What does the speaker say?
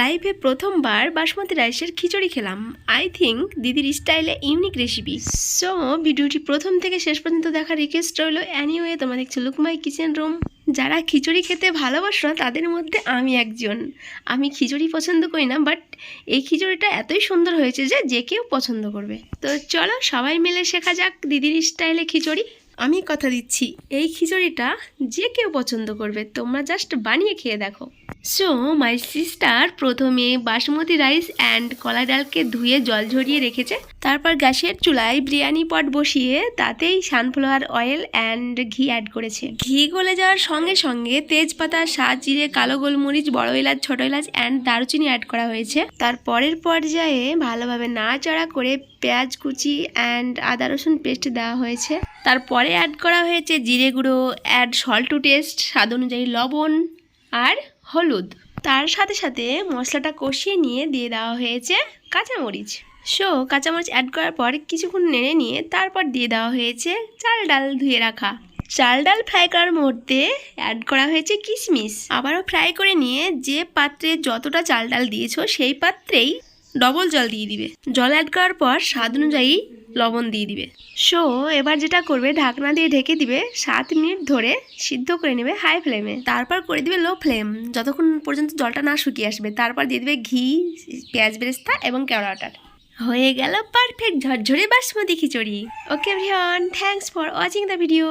লাইফে প্রথমবার বাসমতি রাইসের খিচুড়ি খেলাম। আই থিঙ্ক দিদির স্টাইলে ইউনিক রেসিপি সো ভিডিওটি প্রথম থেকে শেষ পর্যন্ত দেখার রিকোয়েস্ট রইল। অ্যানিওয়ে তোমরা দেখছ লুকমাই কিচেন রুম যারা খিচুড়ি খেতে ভালোবাসো না, তাদের মধ্যে আমি একজন। আমি খিচুড়ি পছন্দ করি না বাট এই খিচুড়িটা এতই সুন্দর হয়েছে যে যে কেউ পছন্দ করবে। তো চলো সবাই মিলে শেখা যাক দিদির স্টাইলে খিচুড়ি। আমি কথা দিচ্ছি, এই খিচুড়িটা যে কেউ পছন্দ করবে, তোমরা জাস্ট বানিয়ে খেয়ে দেখো। সো মাই সিস্টার প্রথমে বাসমতি রাইস অ্যান্ড কলা ডালকে ধুয়ে জল ঝরিয়ে রেখেছে। তারপর গ্যাসের চুলায় বিরিয়ানি পট বসিয়ে তাতেই sunflower oil and ghee add করেছে। ঘি গলে যাওয়ার সঙ্গে সঙ্গে তেজপাতা, সাত জিরে, কালো গোলমরিচ, বড় এলাচ, ছোট এলাচ অ্যান্ড দারুচিনি অ্যাড করা হয়েছে। তার পরের পর্যায়ে ভালোভাবে নাড়াচাড়া করে পেঁয়াজ কুচি অ্যান্ড আদা রসুন পেস্ট দেওয়া হয়েছে। তারপরে অ্যাড করা হয়েছে জিরে গুঁড়ো অ্যাড সল্ট টু টেস্ট স্বাদ অনুযায়ী লবণ আর হলুদ। তার সাথে সাথে মশলাটা কষিয়ে নিয়ে দিয়ে দেওয়া হয়েছে কাঁচামরিচ। সো, কাঁচামরিচ অ্যাড করার পর কিছুক্ষণ নেড়ে নিয়ে তারপর দিয়ে দেওয়া হয়েছে চাল ডাল ধুয়ে রাখা। চাল ডাল ফ্রাই করার মুহূর্তে অ্যাড করা হয়েছে কিশমিশ আবারও ফ্রাই করে নিয়ে যে পাত্রে যতটা চাল ডাল দিয়েছ সেই পাত্রেই ডবল জল দিয়ে দিবে। জল অ্যাড করার পর স্বাদ অনুযায়ী লবণ দিয়ে দিবে। সো, এবার যেটা করবে, ঢাকনা দিয়ে ঢেকে দিবে সাত মিনিট ধরে সিদ্ধ করে নেবে হাই ফ্লেমে তারপর করে দিবে লো ফ্লেম যতক্ষণ পর্যন্ত জলটা না শুকিয়ে আসবে। তারপর দিয়ে দিবে ঘি, পেঁয়াজ বেরেস্তা এবং কেওড়াটার হয়ে গেল পারফেক্ট ঝরঝরে basmati khichuri. Okay ভিয়ন thanks for watching the video